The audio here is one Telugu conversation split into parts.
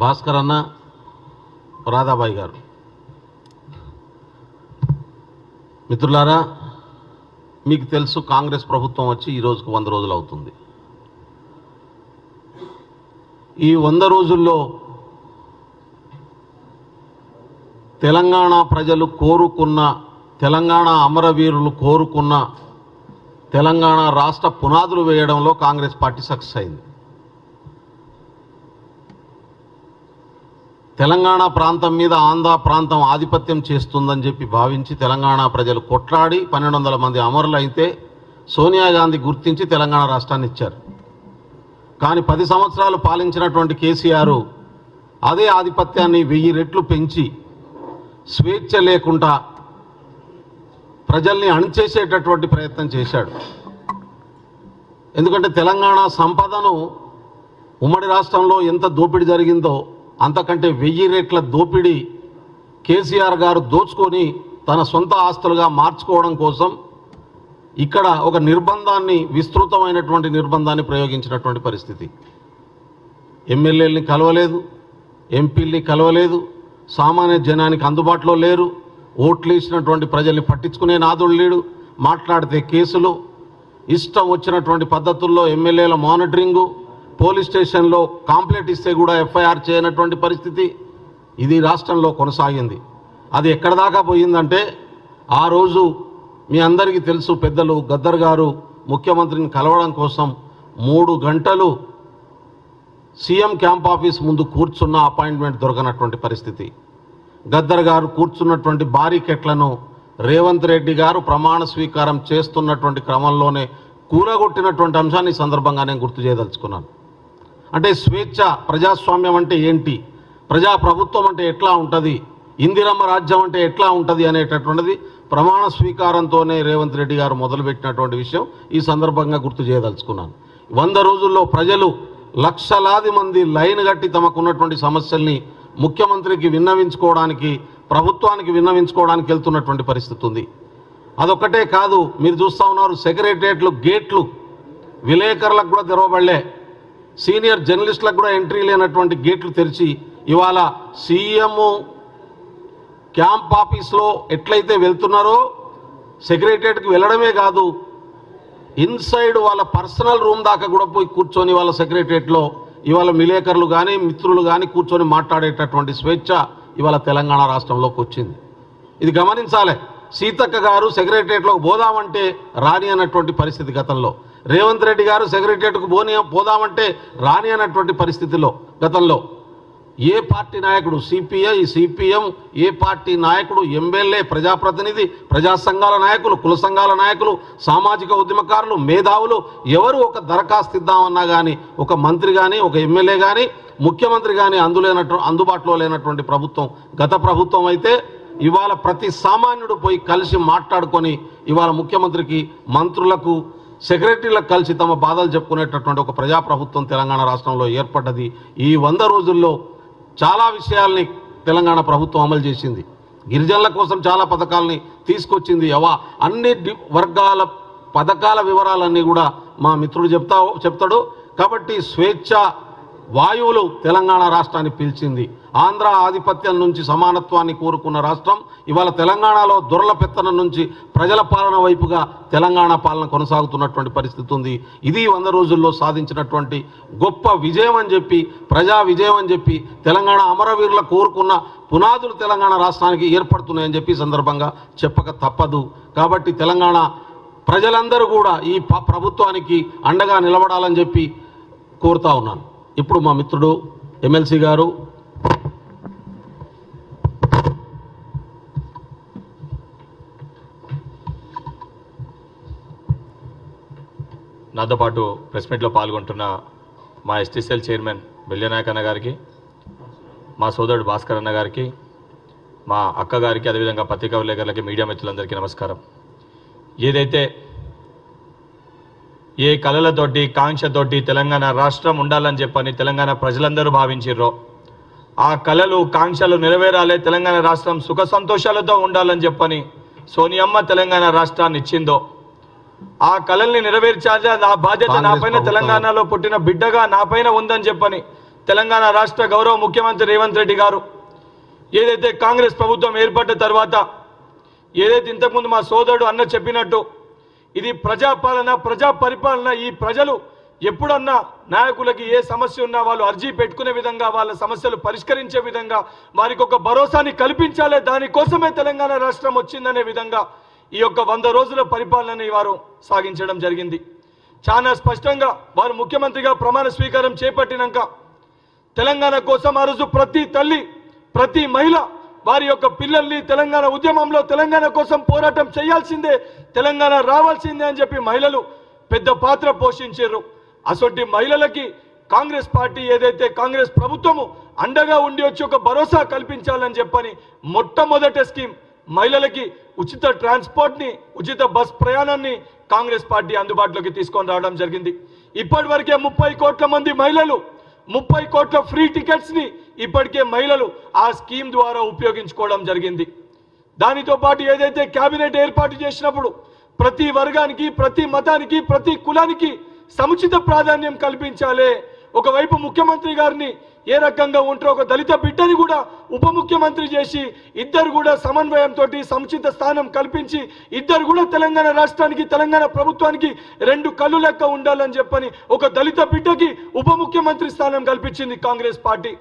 భాస్కర్ అన్న రాధాబాయి గారు. మిత్రులారా మీకు తెలుసు కాంగ్రెస్ ప్రభుత్వం వచ్చి ఈ రోజుకు వంద రోజులు అవుతుంది. ఈ వంద రోజుల్లో తెలంగాణ ప్రజలు కోరుకున్న తెలంగాణ అమరవీరులు కోరుకున్న తెలంగాణ రాష్ట్ర పునాదులు వేయడంలో కాంగ్రెస్ పార్టీ సక్సెస్ అయింది. తెలంగాణ ప్రాంతం మీద ఆంధ్ర ప్రాంతం ఆధిపత్యం చేస్తుందని చెప్పి భావించి తెలంగాణ ప్రజలు కొట్లాడి పన్నెండు వందల మంది అమరులైతే సోనియా గాంధీ గుర్తించి తెలంగాణ రాష్ట్రాన్ని ఇచ్చారు. కానీ పది సంవత్సరాలు పాలించినటువంటి కేసీఆర్ అదే ఆధిపత్యాన్ని వెయ్యి రెట్లు పెంచి స్వేచ్ఛ లేకుండా ప్రజల్ని అణిచేసేటటువంటి ప్రయత్నం చేశాడు. ఎందుకంటే తెలంగాణ సంపదను ఉమ్మడి రాష్ట్రంలో ఎంత దోపిడీ జరిగిందో అంతకంటే వెయ్యి రెట్ల దోపిడీ కేసీఆర్ గారు దోచుకొని తన సొంత ఆస్తులుగా మార్చుకోవడం కోసం ఇక్కడ ఒక నిర్బంధాన్ని విస్తృతమైనటువంటి నిర్బంధాన్ని ప్రయోగించినటువంటి పరిస్థితి. ఎమ్మెల్యేలని కలవలేదు ఎంపీల్ని కలవలేదు సామాన్య జనానికి అందుబాటులో లేరు ఓట్లు ఇచ్చినటువంటి ప్రజల్ని పట్టించుకునే నాదుడు లేడు మాట్లాడితే కేసులు ఇష్టం వచ్చినటువంటి పద్ధతుల్లో ఎమ్మెల్యేల మానిటరింగు పోలీస్ స్టేషన్లో కాంప్లైంట్ ఇస్తే కూడా ఎఫ్ఐఆర్ చేయనటువంటి పరిస్థితి ఇది రాష్ట్రంలో కొనసాగింది. అది ఎక్కడ దాకా పోయిందంటే ఆ రోజు మీ అందరికీ తెలుసు పెద్దలు గద్దర్ గారు ముఖ్యమంత్రిని కలవడం కోసం మూడు గంటలు సీఎం క్యాంప్ ఆఫీస్ ముందు కూర్చున్న అపాయింట్మెంట్ దొరకనటువంటి పరిస్థితి. గద్దర్ గారు కూర్చున్నటువంటి బారికెట్లను రేవంత్ రెడ్డి గారు ప్రమాణ స్వీకారం చేస్తున్నటువంటి క్రమంలోనే కూలగొట్టినటువంటి అంశాన్ని సందర్భంగా నేను గుర్తు చేయదలుచుకున్నాను. అంటే స్వేచ్ఛ ప్రజాస్వామ్యం అంటే ఏంటి? ప్రజా ప్రభుత్వం అంటే ఎట్లా ఉంటుంది? ఇందిరమ్మ రాజ్యం అంటే ఎట్లా ఉంటుంది అనేటటువంటిది ప్రమాణ స్వీకారంతోనే రేవంత్ రెడ్డి గారు మొదలుపెట్టినటువంటి విషయం ఈ సందర్భంగా గుర్తు చేయదలుచుకున్నాను. వంద రోజుల్లో ప్రజలు లక్షలాది మంది లైన్ కట్టి తమకున్నటువంటి సమస్యల్ని ముఖ్యమంత్రికి విన్నవించుకోవడానికి ప్రభుత్వానికి విన్నవించుకోవడానికి వెళ్తున్నటువంటి పరిస్థితి ఉంది. అదొక్కటే కాదు మీరు చూస్తూ ఉన్నారు సెక్రటరియట్లు గేట్లు విలేకరులకు కూడా తెరవబడలే. సీనియర్ జర్నలిస్టులకు కూడా ఎంట్రీ లేనటువంటి గేట్లు తెరిచి ఇవాళ సీఎం క్యాంప్ ఆఫీస్లో ఎట్లయితే వెళ్తున్నారో సెక్రటరియట్కి వెళ్ళడమే కాదు ఇన్సైడ్ వాళ్ళ పర్సనల్ రూమ్ దాకా కూడా పోయి కూర్చొని వాళ్ళ సెక్రటరియట్లో ఇవాళ విలేకరులు కానీ మిత్రులు కానీ కూర్చొని మాట్లాడేటటువంటి స్వేచ్ఛ ఇవాళ తెలంగాణ రాష్ట్రంలోకి వచ్చింది. ఇది గమనించాలి. సీతక్క గారు సెక్రటరియట్లోకి పోదామంటే రాని అన్నటువంటి పరిస్థితి గతంలో. రేవంత్ రెడ్డి గారు సెక్రటరియట్కు పోని పోదామంటే రాని అన్నటువంటి పరిస్థితిలో గతంలో. ఏ పార్టీ నాయకుడు సిపిఐ సిపిఎం ఏ పార్టీ నాయకుడు ఎమ్మెల్యే ప్రజాప్రతినిధి ప్రజా సంఘాల నాయకులు కుల సంఘాల నాయకులు సామాజిక ఉద్యమకారులు మేధావులు ఎవరు ఒక దరఖాస్తు ఇద్దామన్నా కానీ ఒక మంత్రి కానీ ఒక ఎమ్మెల్యే కానీ ముఖ్యమంత్రి కానీ అందులేనటు అందుబాటులో లేనటువంటి ప్రభుత్వం గత ప్రభుత్వం అయితే ఇవాళ ప్రతి సామాన్యుడు పోయి కలిసి మాట్లాడుకొని ఇవాళ ముఖ్యమంత్రికి మంత్రులకు సెక్రటరీలకు కలిసి తమ బాధలు చెప్పుకునేటటువంటి ఒక ప్రజాప్రభుత్వం తెలంగాణ రాష్ట్రంలో ఏర్పడ్డది. ఈ వంద రోజుల్లో చాలా విషయాల్ని తెలంగాణ ప్రభుత్వం అమలు చేసింది. గిరిజనుల కోసం చాలా పథకాలని తీసుకొచ్చింది. అవా అన్ని వర్గాల పథకాల వివరాలన్నీ కూడా మా మిత్రుడు చెప్తా చెప్తాడు. కాబట్టి స్వేచ్ఛ వాయువులు తెలంగాణ రాష్ట్రాన్ని పిలిచింది. ఆంధ్ర ఆధిపత్యం నుంచి సమానత్వాన్ని కోరుకున్న రాష్ట్రం ఇవాళ తెలంగాణలో దొరల పెత్తనం నుంచి ప్రజల పాలన వైపుగా తెలంగాణ పాలన కొనసాగుతున్నటువంటి పరిస్థితి ఉంది. ఇది వంద రోజుల్లో సాధించినటువంటి గొప్ప విజయం అని చెప్పి ప్రజా విజయం అని చెప్పి తెలంగాణ అమరవీరుల కోరుకున్న పునాదులు తెలంగాణ రాష్ట్రానికి ఏర్పడుతున్నాయని చెప్పి సందర్భంగా చెప్పక తప్పదు. కాబట్టి తెలంగాణ ప్రజలందరూ కూడా ఈ ప- ప్రభుత్వానికి అండగా నిలబడాలని చెప్పి కోరుతా ఉన్నాను. ఇప్పుడు మా మిత్రుడు ఎమ్మెల్సీ గారు. నాతో పాటు ప్రెస్ మీట్లో పాల్గొంటున్న మా ఎస్టీసీఎల్ చైర్మన్ బెల్యనాయక్ అన్న గారికి మా సోదరుడు భాస్కర్ అన్న గారికి మా అక్క గారికి అదేవిధంగా పత్రికా విలేకరులకి మీడియా మిత్రులందరికీ నమస్కారం. ఏదైతే ఏ కళలతోటి కాంక్షతోటి తెలంగాణ రాష్ట్రం ఉండాలని చెప్పని తెలంగాణ ప్రజలందరూ భావించిర్రో. ఆ కళలు కాంక్షలు నెరవేరాలే తెలంగాణ రాష్ట్రం సుఖ సంతోషాలతో ఉండాలని చెప్పని సోనియమ్మ తెలంగాణ రాష్ట్రాన్ని ఇచ్చిందో. ఆ కళల్ని నెరవేర్చాలి ఆ బాధ్యత నా కాంగ్రెస్ పైన ప్రభుత్వం. తెలంగాణలో పుట్టిన బిడ్డగా నా పైన ఉందని చెప్పని తెలంగాణ రాష్ట్ర గౌరవ ముఖ్యమంత్రి రేవంత్ రెడ్డి గారు. ఏదైతే కాంగ్రెస్ ప్రభుత్వం ఏర్పడ్డ తర్వాత ఏదైతే ఇంతకుముందు మా సోదరుడు అన్న చెప్పినట్టు ఇది ప్రజాపాలన ప్రజా పరిపాలన ఈ ప్రజలు ఎప్పుడన్నా నాయకులకి ఏ సమస్య ఉన్నా వాళ్ళు అర్జీ పెట్టుకునే విధంగా వాళ్ళ సమస్యలు పరిష్కరించే విధంగా వారికి ఒక భరోసాని కల్పించాలి. దానికోసమే తెలంగాణ రాష్ట్రం వచ్చిందనే విధంగా ఈ యొక్క వంద రోజుల పరిపాలనని వారు సాగించడం జరిగింది. చాలా స్పష్టంగా వారు ముఖ్యమంత్రిగా ప్రమాణ స్వీకారం చేపట్టినాక తెలంగాణ కోసం ఆ రోజు ప్రతి తల్లి ప్రతి మహిళ వారి యొక్క పిల్లల్ని తెలంగాణ ఉద్యమంలో తెలంగాణ కోసం పోరాటం చేయాల్సిందే తెలంగాణ రావాల్సిందే అని చెప్పి మహిళలు పెద్ద పాత్ర పోషించారు. అసొంటి మహిళలకి కాంగ్రెస్ పార్టీ ఏదైతే కాంగ్రెస్ ప్రభుత్వము అండగా ఉండి వచ్చి ఒక భరోసా కల్పించాలని చెప్పని మొట్టమొదటి స్కీమ్ మహిళలకి ఉచిత ట్రాన్స్పోర్ట్ని ఉచిత బస్ ప్రయాణాన్ని కాంగ్రెస్ పార్టీ అందుబాటులోకి తీసుకొని రావడం జరిగింది. ఇప్పటి వరకే ముప్పై కోట్ల మంది మహిళలు ముప్పై కోట్ల ఫ్రీ టికెట్స్ని ఇప్పటికే మహిళలు ఆ స్కీమ్ ద్వారా ఉపయోగించుకోవడం జరిగింది. దానితో పాటు ఏదైతే కేబినెట్ ఏర్పాటు చేసినప్పుడు ప్రతి వర్గానికి ప్రతి మతానికి ప్రతి కులానికి సముచిత ప్రాధాన్యం కల్పించాలి. ఒకవైపు ముఖ్యమంత్రి గారిని ఏ రకంగా ఉంటారో ఒక దళిత బిడ్డని కూడా ఉప ముఖ్యమంత్రి చేసి ఇద్దరు కూడా సమన్వయంతో సముచిత స్థానం కల్పించి ఇద్దరు కూడా తెలంగాణ రాష్ట్రానికి తెలంగాణ ప్రభుత్వానికి రెండు కళ్ళు లెక్క ఉండాలని చెప్పని ఒక దళిత బిడ్డకి ఉప ముఖ్యమంత్రి స్థానం కల్పించింది కాంగ్రెస్ పార్టీ.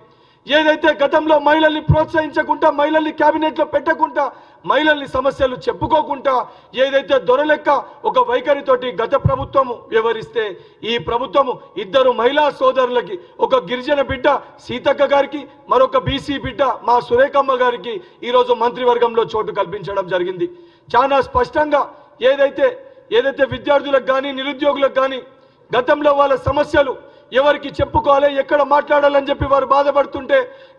ఏదైతే గతంలో మహిళల్ని ప్రోత్సహించకుండా మహిళల్ని క్యాబినెట్లో పెట్టకుండా మహిళల్ని సమస్యలు చెప్పుకోకుండా ఏదైతే దొరలెక్క ఒక వైఖరితోటి గత ప్రభుత్వము వ్యవహరిస్తే ఈ ప్రభుత్వము ఇద్దరు మహిళా సోదరులకి ఒక గిరిజన బిడ్డ సీతక్క గారికి మరొక బీసీ బిడ్డ మా సురేఖమ్మ గారికి ఈరోజు మంత్రివర్గంలో చోటు కల్పించడం జరిగింది. చాలా స్పష్టంగా ఏదైతే ఏదైతే విద్యార్థులకు కానీ నిరుద్యోగులకు కానీ గతంలో వాళ్ళ సమస్యలు ఎవరికి చెప్పుకోవాలి ఎక్కడ మాట్లాడాలని చెప్పి వారు బాధపడుతుంటే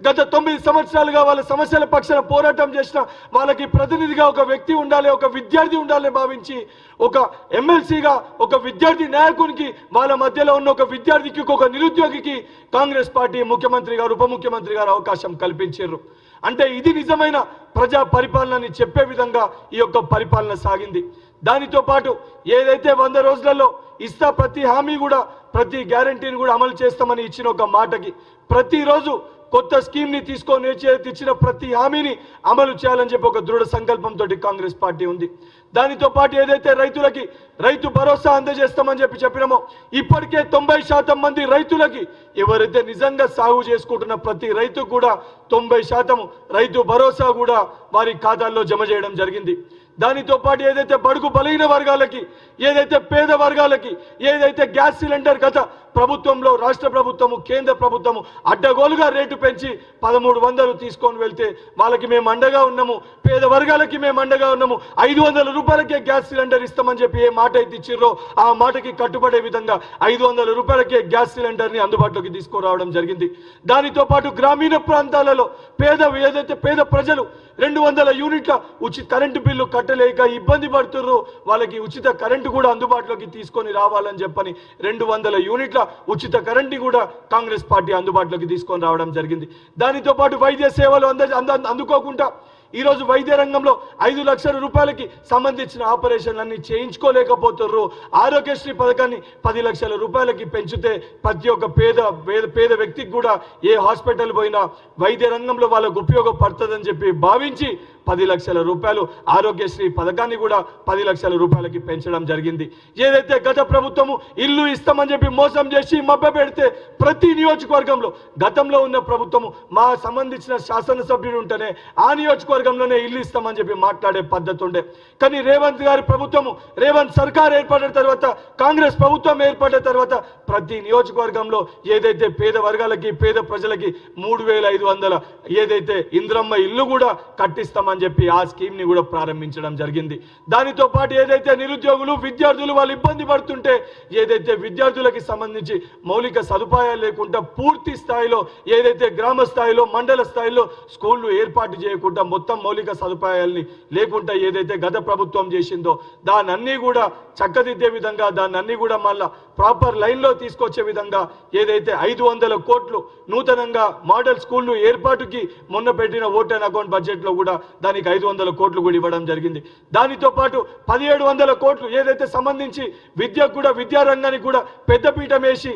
గత తొమ్మిది సంవత్సరాలుగా వాళ్ళ సమస్యల పక్షాన పోరాటం చేసిన వాళ్ళకి ప్రతినిధిగా ఒక వ్యక్తి ఉండాలి ఒక విద్యార్థి ఉండాలని భావించి ఒక ఎమ్మెల్సీగా ఒక విద్యార్థి నాయకునికి వాళ్ళ మధ్యలో ఉన్న ఒక విద్యార్థికి ఒక నిరుద్యోగికి కాంగ్రెస్ పార్టీ ముఖ్యమంత్రి గారు ఉప ముఖ్యమంత్రి గారు అవకాశం కల్పించారు. అంటే ఇది నిజమైన ప్రజా పరిపాలనని చెప్పే విధంగా ఈ యొక్క పరిపాలన సాగింది. దానితో పాటు ఏదైతే వంద రోజులలో ఇస్తా ప్రతి హామీ కూడా ప్రతి గ్యారంటీని కూడా అమలు చేస్తామని ఇచ్చిన ఒక మాటకి. ప్రతిరోజు కొత్త స్కీమ్ని తీసుకొని ఇచ్చిన ప్రతి హామీని అమలు చేయాలని చెప్పి ఒక దృఢ సంకల్పంతో కాంగ్రెస్ పార్టీ ఉంది. దానితో పాటు ఏదైతే రైతులకి రైతు భరోసా అందజేస్తామని చెప్పి చెప్పినామో ఇప్పటికే తొంభై శాతం మంది రైతులకి ఎవరైతే నిజంగా సాగు చేసుకుంటున్న ప్రతి రైతు కూడా తొంభై శాతం రైతు భరోసా కూడా వారి ఖాతాల్లో జమ చేయడం జరిగింది. దానితో పాటు ఏదైతే బడుగు బలహీన వర్గాలకి ఏదైతే పేద వర్గాలకి ఏదైతే గ్యాస్ సిలిండర్ గత ప్రభుత్వంలో రాష్ట్ర ప్రభుత్వము కేంద్ర ప్రభుత్వము అడ్డగోలుగా రేటు పెంచి పదమూడు వందలు తీసుకొని వెళ్తే వాళ్ళకి మేము అండగా ఉన్నాము. పేద వర్గాలకి మేము అండగా ఉన్నాము. ఐదు వందల రూపాయలకే గ్యాస్ సిలిండర్ ఇస్తామని చెప్పి ఏ మాట అయితే ఇచ్చిర్రో ఆ మాటకి కట్టుబడే విధంగా ఐదు వందల రూపాయలకే గ్యాస్ సిలిండర్ని అందుబాటులోకి తీసుకురావడం జరిగింది. దానితో పాటు గ్రామీణ ప్రాంతాలలో పేద ఏదైతే పేద ప్రజలు రెండు వందల యూనిట్ల ఉచిత కరెంటు బిల్లు కట్టలేక ఇబ్బంది పడుతుర్రు వాళ్ళకి ఉచిత కరెంటు కూడా అందుబాటులోకి తీసుకొని రావాలని చెప్పని రెండు వందల యూనిట్ల ఉచిత కరెంటు కూడా కాంగ్రెస్ పార్టీ అందుబాటులోకి తీసుకొని రావడం జరిగింది. దానితో పాటు వైద్య సేవలు అంద అందుకోకుండా ఈరోజు వైద్య రంగంలో ఐదు లక్షల రూపాయలకి సంబంధించిన ఆపరేషన్లన్నీ చేయించుకోలేకపోతున్నారు ఆరోగ్యశ్రీ పథకాన్ని పది లక్షల రూపాయలకి పెంచితే ప్రతి ఒక్క పేద పేద పేద వ్యక్తికి కూడా ఏ హాస్పిటల్ పోయినా వైద్య రంగంలో వాళ్ళకు ఉపయోగపడుతుందని చెప్పి భావించి పది లక్షల రూపాయలు ఆరోగ్యశ్రీ పథకాన్ని కూడా పది లక్షల రూపాయలకి పెంచడం జరిగింది. ఏదైతే గత ప్రభుత్వము ఇల్లు ఇస్తామని చెప్పి మోసం చేసి మభ్య పెడితే ప్రతి నియోజకవర్గంలో గతంలో ఉన్న ప్రభుత్వము మా సంబంధించిన శాసనసభ్యుడు ఉంటేనే ఆ నియోజకవర్గంలోనే ఇల్లు ఇస్తామని చెప్పి మాట్లాడే పద్ధతి ఉండే. కానీ రేవంత్ గారి ప్రభుత్వము రేవంత్ సర్కార్ ఏర్పడిన తర్వాత కాంగ్రెస్ ప్రభుత్వం ఏర్పడిన తర్వాత ప్రతి నియోజకవర్గంలో ఏదైతే పేద వర్గాలకి పేద ప్రజలకి మూడు వేల ఐదు వందల ఏదైతే ఇంద్రమ్మ ఇల్లు కూడా కట్టిస్తామని చెప్పి ఆ స్కీమ్ని కూడా ప్రారంభించడం జరిగింది. దానితో పాటు ఏదైతే నిరుద్యోగులు విద్యార్థులు వాళ్ళు ఇబ్బంది పడుతుంటే ఏదైతే విద్యార్థులకి సంబంధించి మౌలిక సదుపాయాలు లేకుండా పూర్తి స్థాయిలో ఏదైతే గ్రామ స్థాయిలో మండల స్థాయిలో స్కూళ్ళు ఏర్పాటు చేయకుండా మొత్తం మౌలిక సదుపాయాల్ని లేకుండా ఏదైతే గత ప్రభుత్వం చేసిందో దాన్ని అన్ని కూడా చక్కదిద్దే విధంగా దాన్ని అన్ని కూడా మళ్ళా ప్రాపర్ లైన్లో తీసుకొచ్చే విధంగా ఏదైతే ఐదు వందల కోట్లు నూతనంగా మోడల్ స్కూళ్ళు ఏర్పాటుకి మొన్న పెట్టిన ఓటన్ అకౌంట్ బడ్జెట్లో కూడా దానికి ఐదు వందల కోట్లు కూడా ఇవ్వడం జరిగింది. దానితో పాటు పదిహేడు వందల కోట్లు ఏదైతే సంబంధించి విద్యకు కూడా విద్యారంగానికి కూడా పెద్దపీఠం వేసి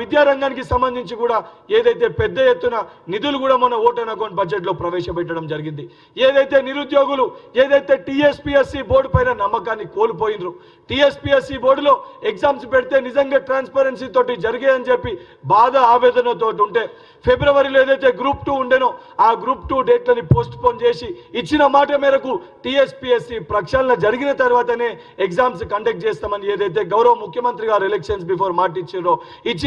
విద్యారంగానికి సంబంధించి కూడా ఏదైతే పెద్ద ఎత్తున నిధులు కూడా మన ఓటన్ అకౌంట్ బడ్జెట్లో ప్రవేశపెట్టడం జరిగింది. ఏదైతే నిరుద్యోగులు ఏదైతే టీఎస్పిఎస్సి బోర్డు పైన నమ్మకాన్ని కోల్పోయినరు టీఎస్పిఎస్సి బోర్డులో ఎగ్జామ్స్ పెడితే నిజంగా ట్రాన్స్పరెన్సీ తోటి జరిగాయని చెప్పి బాధ ఆవేదనతో ఉంటే ఫిబ్రవరిలో ఏదైతే గ్రూప్ టూ ఉండేనో ఆ గ్రూప్ టూ డేట్లని పోస్ట్ పోన్ చేసి ఇచ్చిన మాట మేరకు టీఎస్పిఎస్సి ప్రక్షాళన జరిగిన తర్వాతనే ఎగ్జామ్స్ కండక్ట్ చేస్తామని ఏదైతే గౌరవ ముఖ్యమంత్రి గారు ఎలక్షన్స్ బిఫోర్ మాట ఇచ్చారో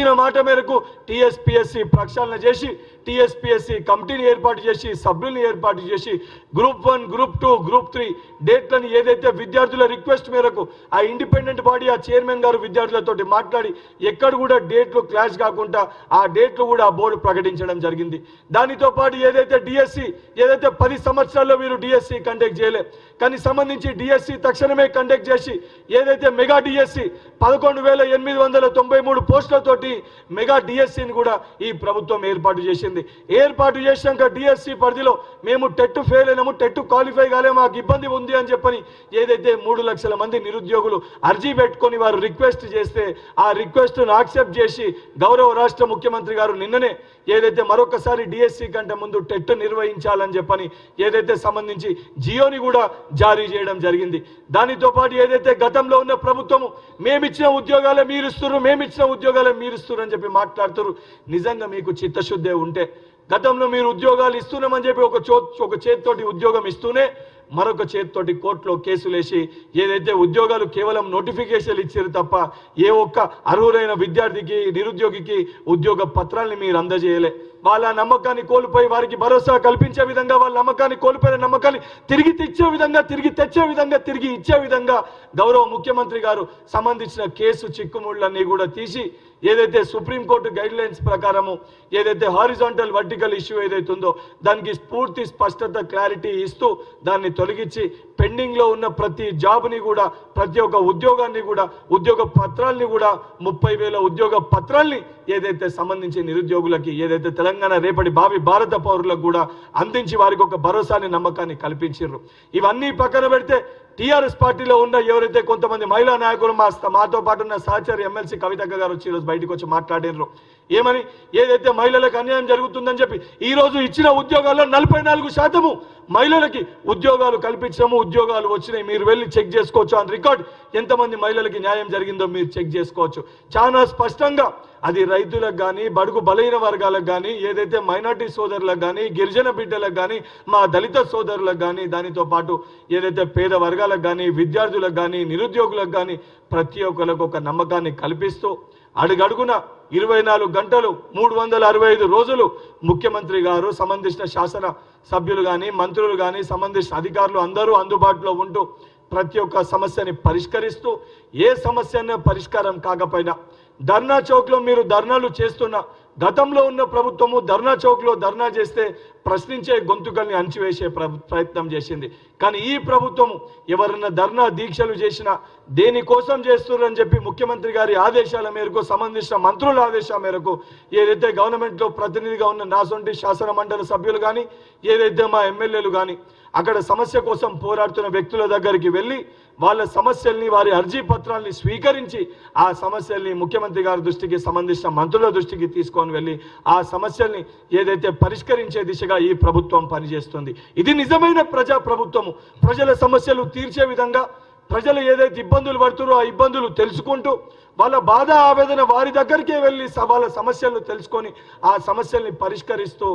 ఇచ్చిన మాట మేరకు టీఎస్పీఎస్సీ ప్రక్షాళన చేసి టిఎస్పిఎస్సి కమిటీని ఏర్పాటు చేసి సభ్యుల్ని ఏర్పాటు చేసి group one group two group three డేట్లను ఏదైతే విద్యార్థుల రిక్వెస్ట్ మేరకు ఆ ఇండిపెండెంట్ బాడీ ఆ చైర్మన్ గారు విద్యార్థులతోటి మాట్లాడి ఎక్కడ కూడా డేట్లు క్లాష్ కాకుండా ఆ డేట్లు కూడా ఆ బోర్డు ప్రకటించడం జరిగింది. దానితో పాటు ఏదైతే డిఎస్సి ఏదైతే పది సంవత్సరాల్లో మీరు డిఎస్సి కండక్ట్ చేయలే కానీ సంబంధించి డిఎస్సి తక్షణమే కండక్ట్ చేసి ఏదైతే మెగా డిఎస్సి పదకొండు వేల ఎనిమిది వందల తొంభై మూడు పోస్టులతోటి మెగా డిఎస్సిని కూడా ఈ ప్రభుత్వం ఏర్పాటు చేసింది. ఏర్పాటు చేసినాక డిఎస్సి పరిధిలో మేము టెట్ ఫెయిల్ అయినాము టెట్ క్వాలిఫై కాలే మాకు ఇబ్బంది ఉంది అని చెప్పని ఏదైతే మూడు లక్షల మంది నిరుద్యోగులు అర్జీ పెట్టుకొని వారు రిక్వెస్ట్ చేస్తే ఆ రిక్వెస్ట్ను యాక్సెప్ట్ చేసి గౌరవ రాష్ట్ర ముఖ్యమంత్రి గారు నిన్ననే ఏదైతే మరొకసారి డిఎస్సి కంటే ముందు టెట్ నిర్వహించాలని చెప్పని ఏదైతే సంబంధించి జియోని కూడా జారీ చేయడం జరిగింది. దానితో పాటు ఏదైతే గతంలో ఉన్న ప్రభుత్వము మేమిచ్చిన ఉద్యోగాలే మీరు ఇస్తున్నారు మేమిచ్చిన ఉద్యోగాలే మీరు ఇస్తున్నారు అని చెప్పి మాట్లాడుతున్నారు నిజంగా మీకు చిత్తశుద్ధే ఉంటే గతంలో మీరు ఉద్యోగాలు ఇస్తున్నామని చెప్పి ఒక చో ఒక చేతితోటి ఉద్యోగం ఇస్తూనే మరొక చేతితోటి కోర్టులో కేసులేసి ఏదైతే ఉద్యోగాలు కేవలం నోటిఫికేషన్లు ఇచ్చారు తప్ప ఏ ఒక్క అర్హులైన విద్యార్థికి నిరుద్యోగికి ఉద్యోగ పత్రాల్ని మీరు అందజేయలే. వాళ్ళ నమ్మకాన్ని కోల్పోయి వారికి భరోసా కల్పించే విధంగా వాళ్ళ నమ్మకాన్ని కోల్పోయిన నమ్మకాన్ని తిరిగి తెచ్చే విధంగా తిరిగి తెచ్చే విధంగా తిరిగి ఇచ్చే విధంగా గౌరవ ముఖ్యమంత్రి గారు సంబంధించిన కేసు చిక్కుముళ్ళన్నీ కూడా తీసి ఏదైతే సుప్రీంకోర్టు గైడ్ లైన్స్ ప్రకారము ఏదైతే హారిజాంటల్ వర్టికల్ ఇష్యూ ఏదైతే ఉందో దానికి పూర్తి స్పష్టత క్లారిటీ ఇస్తూ దాన్ని తొలగించి పెండింగ్లో ఉన్న ప్రతి జాబ్ని కూడా ప్రతి ఒక్క ఉద్యోగాన్ని కూడా ఉద్యోగ పత్రాల్ని కూడా ముప్పై వేల ఉద్యోగ పత్రాల్ని ఏదైతే సంబంధించి నిరుద్యోగులకి ఏదైతే తెలంగాణ రేపటి భావి భారత పౌరులకు కూడా అందించి వారికి ఒక భరోసాని నమ్మకాన్ని కల్పించారు ఇవన్నీ పక్కన పెడితే టీఆర్ఎస్ పార్టీలో ఉన్న ఎవరైతే కొంతమంది మహిళా నాయకులు మా మాతో పాటు ఉన్న సహచరి ఎమ్మెల్సీ కవితక్క గారు వచ్చి ఈరోజు బయటకు వచ్చి మాట్లాడినరు ఏమని? ఏదైతే మహిళలకు అన్యాయం జరుగుతుందని చెప్పి ఈ రోజు ఇచ్చిన ఉద్యోగాల్లో నలభై నాలుగు శాతము మహిళలకి ఉద్యోగాలు కల్పించడము ఉద్యోగాలు వచ్చినాయి. మీరు వెళ్ళి చెక్ చేసుకోవచ్చు అని రికార్డ్. ఎంతమంది మహిళలకి న్యాయం జరిగిందో మీరు చెక్ చేసుకోవచ్చు. చాలా స్పష్టంగా అది రైతులకు కానీ బడుగు బలహీన వర్గాలకు కానీ ఏదైతే మైనార్టీ సోదరులకు కానీ గిరిజన బిడ్డలకు కానీ మా దళిత సోదరులకు కానీ దానితో పాటు ఏదైతే పేద వర్గాలకు కానీ విద్యార్థులకు కానీ నిరుద్యోగులకు కానీ ప్రతి ఒక్కరికి ఒక నమ్మకాన్ని కల్పిస్తూ అడుగడుగున ఇరవై నాలుగు గంటలు మూడు వందల అరవై ఐదు రోజులు ముఖ్యమంత్రి గారు సంబంధించిన శాసన సభ్యులు కానీ మంత్రులు కానీ సంబంధించిన అధికారులు అందరూ అందుబాటులో ఉంటూ ప్రతి ఒక్క సమస్యని పరిష్కరిస్తూ ఏ సమస్యనే పరిష్కారం కాకపోయినా ధర్నా చౌక్లో మీరు ధర్నాలు చేస్తున్న గతంలో ఉన్న ప్రభుత్వము ధర్నా చౌక్లో ధర్నా చేస్తే ప్రశ్నించే గొంతుకల్ని అణచివేసే ప్ర- ప్రయత్నం చేసింది. కానీ ఈ ప్రభుత్వము ఎవరన్నా ధర్నా దీక్షలు చేసినా దేనికోసం చేస్తున్నారని చెప్పి ముఖ్యమంత్రి గారి ఆదేశాల మేరకు సంబంధించిన మంత్రుల ఆదేశాల మేరకు ఏదైతే గవర్నమెంట్లో ప్రతినిధిగా ఉన్న నాసొంటి శాసన మండలి సభ్యులు కానీ ఏదైతే మా ఎమ్మెల్యేలు కానీ అక్కడ సమస్య కోసం పోరాడుతున్న వ్యక్తుల దగ్గరికి వెళ్ళి వాళ్ళ సమస్యల్ని వారి అర్జీ పత్రాల్ని స్వీకరించి ఆ సమస్యల్ని ముఖ్యమంత్రి గారి దృష్టికి సంబంధించిన మంత్రుల దృష్టికి తీసుకొని వెళ్ళి ఆ సమస్యల్ని ఏదైతే పరిష్కరించే దిశగా ఈ ప్రభుత్వం పనిచేస్తుంది. ఇది నిజమైన ప్రజా ప్రభుత్వము ప్రజల సమస్యలు తీర్చే విధంగా ప్రజలు ఏదైతే ఇబ్బందులు పడుతున్నారో ఆ ఇబ్బందులు తెలుసుకుంటూ వాళ్ళ బాధ ఆవేదన వారి దగ్గరికే వెళ్ళి వాళ్ళ సమస్యలను తెలుసుకొని ఆ సమస్యల్ని పరిష్కరిస్తూ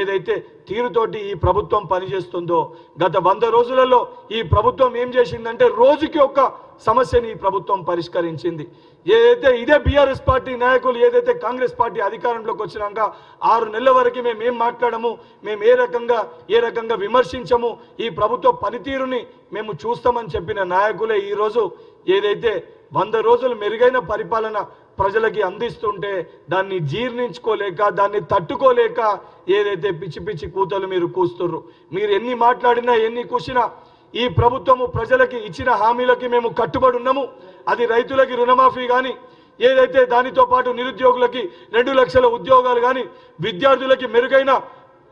ఏదైతే తీరుతోటి ఈ ప్రభుత్వం పనిచేస్తుందో గత వంద రోజులలో ఈ ప్రభుత్వం ఏం చేసిందంటే రోజుకి ఒక సమస్యని ఈ ప్రభుత్వం పరిష్కరించింది. ఏదైతే ఇదే బీఆర్ఎస్ పార్టీ నాయకులు ఏదైతే కాంగ్రెస్ పార్టీ అధికారంలోకి వచ్చినాక ఆరు నెలల వరకు మేము ఏం మాట్లాడము మేము ఏ రకంగా ఏ రకంగా విమర్శించము ఈ ప్రభుత్వ పనితీరుని మేము చూస్తామని చెప్పిన నాయకులే ఈరోజు ఏదైతే వంద రోజులు మెరుగైన పరిపాలన ప్రజలకి అందిస్తుంటే దాన్ని జీర్ణించుకోలేక దాన్ని తట్టుకోలేక ఏదైతే పిచ్చి పిచ్చి కూతలు మీరు కూస్తుర్రు మీరు ఎన్ని మాట్లాడినా ఎన్ని కూసినా ఈ ప్రభుత్వము ప్రజలకి ఇచ్చిన హామీలకి మేము కట్టుబడి ఉన్నాము. అది రైతులకి రుణమాఫీ కానీ ఏదైతే దానితో పాటు నిరుద్యోగులకి రెండు లక్షల ఉద్యోగాలు కానీ విద్యార్థులకి మెరుగైన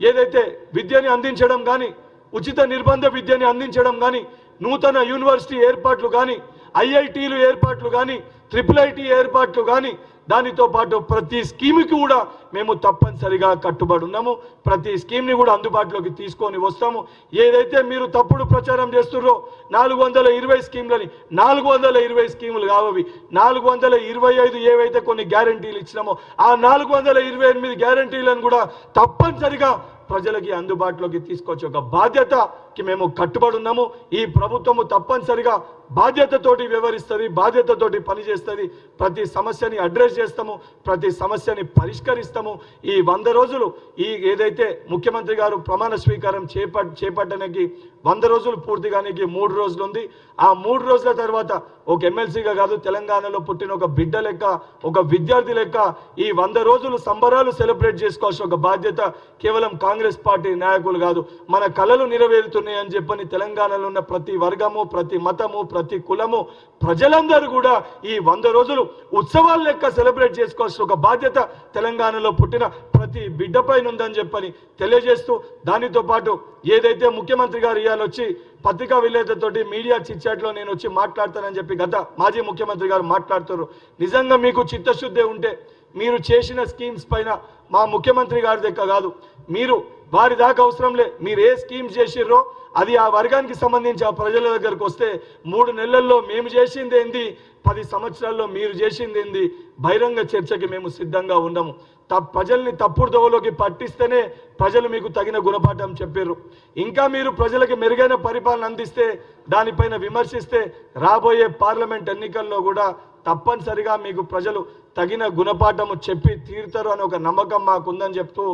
ఏదైతే విద్యని అందించడం కానీ ఉచిత నిర్బంధ విద్యని అందించడం కానీ నూతన యూనివర్సిటీ ఏర్పాట్లు కానీ ఐఐటీలు ఏర్పాట్లు కానీ ట్రిపుల్ ఐటీ ఏర్పాట్లు కానీ దానితో పాటు ప్రతి స్కీమ్కి కూడా మేము తప్పనిసరిగా కట్టుబడి ఉన్నాము. ప్రతి స్కీమ్ని కూడా అందుబాటులోకి తీసుకొని వస్తాము. ఏదైతే మీరు తప్పుడు ప్రచారం చేస్తున్నారో నాలుగు వందల ఇరవై స్కీమ్లని నాలుగు వందల ఇరవై స్కీములు కావవి నాలుగు వందల ఇరవై ఐదు ఏవైతే కొన్ని గ్యారంటీలు ఇచ్చినామో ఆ నాలుగు వందల ఇరవై ఎనిమిది గ్యారంటీలను కూడా తప్పనిసరిగా ప్రజలకి అందుబాటులోకి తీసుకొచ్చే ఒక బాధ్యత కి మేము కట్టుబడి ఉన్నాము. ఈ ప్రభుత్వము తప్పనిసరిగా బాధ్యతతోటి వ్యవహరిస్తుంది బాధ్యతతోటి పనిచేస్తుంది. ప్రతి సమస్యని అడ్రస్ చేస్తాము ప్రతి సమస్యని పరిష్కరిస్తాము. ఈ వంద రోజులు ఈ ఏదైతే ముఖ్యమంత్రి గారు ప్రమాణ స్వీకారం చేపట్ చేపట్టడానికి వంద రోజులు పూర్తిగానికి మూడు రోజులు ఉంది. ఆ మూడు రోజుల తర్వాత ఒక ఎమ్మెల్సీగా కాదు తెలంగాణలో పుట్టిన ఒక బిడ్డ లెక్క ఒక విద్యార్థి లెక్క ఈ వంద రోజులు సంబరాలు సెలబ్రేట్ చేసుకోవాల్సిన ఒక బాధ్యత కేవలం కాంగ్రెస్ పార్టీ నాయకులు కాదు. మన కళలు నెరవేరుతున్నాయి. అని చెప్పని తెలంగాణలో ఉన్న ప్రతి వర్గము ప్రతి మతము ప్రతి కులము ప్రజలందరూ కూడా ఈ వంద రోజులు ఉత్సవాల లెక్క సెలబ్రేట్ చేసుకోవాల్సిన ఒక బాధ్యత తెలంగాణలో పుట్టిన ప్రతి బిడ్డ పైన ఉందని చెప్పని తెలియజేస్తూ దానితో పాటు ఏదైతే ముఖ్యమంత్రి గారు ఇవాళ వచ్చి పత్రికా విలేకరులతోటి మీడియా చిట్చాట్లో నేను వచ్చి మాట్లాడతానని చెప్పి గత మాజీ ముఖ్యమంత్రి గారు మాట్లాడుతారు నిజంగా మీకు చిత్తశుద్ధి ఉంటే మీరు చేసిన స్కీమ్స్ పైన మా ముఖ్యమంత్రి గారి దగ్గర కాదు. మీరు వారి దాకా అవసరం లే. మీరు ఏ స్కీమ్స్ చేసిర్రో అది ఆ వర్గానికి సంబంధించి ఆ ప్రజల దగ్గరకు వస్తే మూడు నెలల్లో మేము చేసింది ఏంది? పది సంవత్సరాల్లో మీరు చేసింది ఏంది? బహిరంగ చర్చకి మేము సిద్ధంగా ఉన్నాము. త ప్రజల్ని తప్పుడు దోవలోకి పట్టిస్తేనే ప్రజలు మీకు తగిన గుణపాఠం చెప్పారు ఇంకా మీరు ప్రజలకి మెరుగైన పరిపాలన అందిస్తే దానిపైన విమర్శిస్తే రాబోయే పార్లమెంట్ ఎన్నికల్లో కూడా తప్పనిసరిగా మీకు ప్రజలు తగిన గుణపాఠము చెప్పి తీరుతారు అనే ఒక నమ్మకం మాకుందని చెప్తూ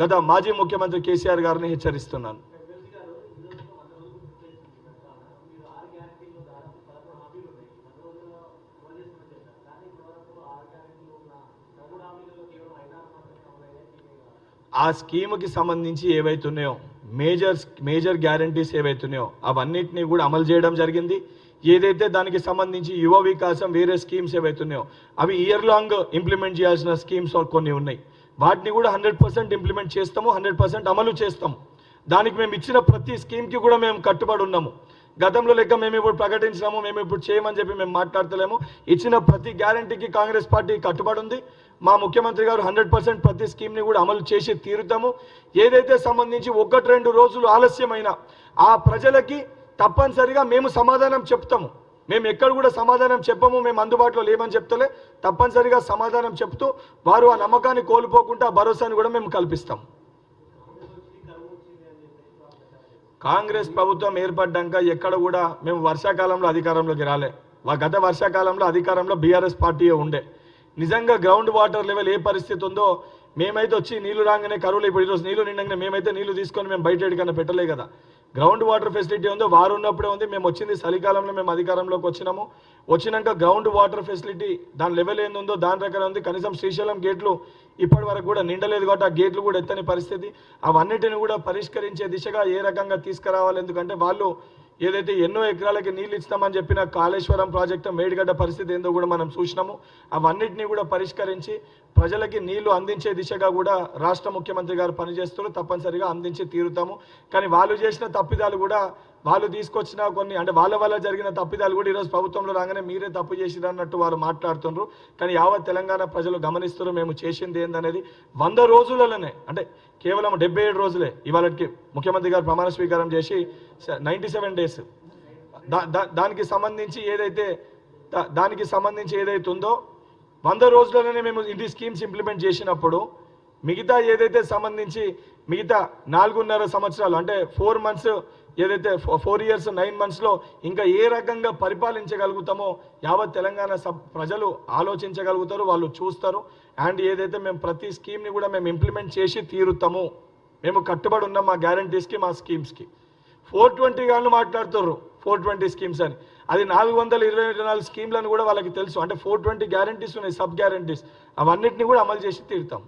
గత మాజీ ముఖ్యమంత్రి కేసీఆర్ గారిని హెచ్చరిస్తున్నాను. ఆ స్కీమ్కి సంబంధించి ఏవైతున్నాయో మేజర్ మేజర్ గ్యారంటీస్ ఏవైతున్నాయో అవన్నిటిని కూడా అమలు చేయడం జరిగింది. ఏదైతే దానికి సంబంధించి యువ వికాసం వేరే స్కీమ్స్ ఏవైతున్నాయో అవి ఇయర్ లాంగ్ ఇంప్లిమెంట్ చేయాల్సిన స్కీమ్స్ కొన్ని ఉన్నాయి. వాటిని కూడా హండ్రెడ్ పర్సెంట్ ఇంప్లిమెంట్ చేస్తాము హండ్రెడ్ పర్సెంట్ అమలు చేస్తాము. దానికి మేము ఇచ్చిన ప్రతి స్కీమ్కి కూడా మేము కట్టుబడి ఉన్నాము. గతంలో లెక్క మేము ఇప్పుడు ప్రకటించినాము మేము ఇప్పుడు చేయమని చెప్పి మేము మాట్లాడతలేము. ఇచ్చిన ప్రతి గ్యారంటీకి కాంగ్రెస్ పార్టీ కట్టుబడి ఉంది. మా ముఖ్యమంత్రి గారు హండ్రెడ్ పర్సెంట్ ప్రతి స్కీమ్ని కూడా అమలు చేసి తీరుతాము. ఏదైతే సంబంధించి ఒకటి రెండు రోజులు ఆలస్యమైన ఆ ప్రజలకి తప్పనిసరిగా మేము సమాధానం చెప్తాము. మేము ఎక్కడ కూడా సమాధానం చెప్పము మేము అందుబాటులో లేమని చెప్తలే. తప్పనిసరిగా సమాధానం చెప్తూ వారు ఆ నమ్మకాన్ని కోల్పోకుండా ఆ భరోసాని కూడా మేము కల్పిస్తాం. కాంగ్రెస్ ప్రభుత్వం ఏర్పడ్డాక ఎక్కడ కూడా మేము వర్షాకాలంలో అధికారంలోకి రాలే. గత వర్షాకాలంలో అధికారంలో బీఆర్ఎస్ పార్టీయే ఉండే. నిజంగా గ్రౌండ్ వాటర్ లెవెల్ ఏ పరిస్థితి ఉందో మేమైతే వచ్చి నీళ్ళు రాగానే కరువులు ఇప్పుడు ఈరోజు నీళ్ళు నిండగానే మేమైతే నీళ్ళు తీసుకొని మేము బయట ఎడికన్నా పెట్టలే కదా. గ్రౌండ్ వాటర్ ఫెసిలిటీ ఉందో వారు ఉన్నప్పుడే ఉంది. మేము వచ్చింది చలికాలంలో మేము అధికారంలోకి వచ్చినాము. వచ్చినాక గ్రౌండ్ వాటర్ ఫెసిలిటీ దాని లెవెల్ ఏంది ఉందో దాని రకాల ఉంది. కనీసం శ్రీశైలం గేట్లు ఇప్పటి వరకు కూడా నిండలేదు కాబట్టి ఆ గేట్లు కూడా ఎత్తని పరిస్థితి. అవన్నిటిని కూడా పరిష్కరించే దిశగా ఏ రకంగా తీసుకురావాలి? ఎందుకంటే వాళ్ళు ఏదైతే ఎన్నో ఎకరాలకి నీళ్ళు ఇస్తామని చెప్పిన కాళేశ్వరం ప్రాజెక్టు మేడిగడ్డ పరిస్థితి ఏందో కూడా మనం చూసినాము. అవన్నిటిని కూడా పరిష్కరించి ప్రజలకి నీళ్ళు అందించే దిశగా కూడా రాష్ట్ర ముఖ్యమంత్రి గారు పనిచేస్తున్నారు. తప్పనిసరిగా అందించి తీరుతాము. కానీ వాళ్ళు చేసిన తప్పిదాలు కూడా వాళ్ళు తీసుకొచ్చిన కొన్ని అంటే వాళ్ళ వల్ల జరిగిన తప్పిదాలు కూడా ఈరోజు ప్రభుత్వంలో రాగానే మీరే తప్పు చేసిరు అన్నట్టు వారు మాట్లాడుతున్నారు కానీ యావత్ తెలంగాణ ప్రజలు గమనిస్తున్నారు మేము చేసింది ఏందనేది. వంద రోజులలోనే అంటే కేవలం డెబ్బై ఏడు రోజులే ఇవాళకి ముఖ్యమంత్రి గారు ప్రమాణ స్వీకారం చేసి నైంటీ సెవెన్ డేస్ దానికి సంబంధించి ఏదైతే దా- దానికి సంబంధించి ఏదైతే ఉందో వంద రోజులలోనే మేము ఇది స్కీమ్స్ ఇంప్లిమెంట్ చేసినప్పుడు మిగతా ఏదైతే సంబంధించి మిగతా నాలుగున్నర సంవత్సరాలు అంటే ఫోర్ మంత్స్ ఏదైతే ఫోర్ ఇయర్స్ నైన్ మంత్స్లో ఇంకా ఏ రకంగా పరిపాలించగలుగుతామో యావత్ తెలంగాణ సబ్ ప్రజలు ఆలోచించగలుగుతారు వాళ్ళు చూస్తారు. అండ్ ఏదైతే మేము ప్రతి స్కీమ్ని కూడా మేము ఇంప్లిమెంట్ చేసి తీరుతాము మేము కట్టుబడి ఉన్నాం మా గ్యారంటీస్కి మా స్కీమ్స్కి. ఫోర్ ట్వంటీ గాను మాట్లాడుతుర్రు ఫోర్ ట్వంటీ స్కీమ్స్ అని. అది నాలుగు వందల ఇరవై నాలుగు స్కీమ్లను కూడా వాళ్ళకి తెలుసు. అంటే ఫోర్ ట్వంటీ గ్యారంటీస్ ఉన్నాయి సబ్ గ్యారంటీస్. అవన్నిటిని కూడా అమలు చేసి తీరుతాం.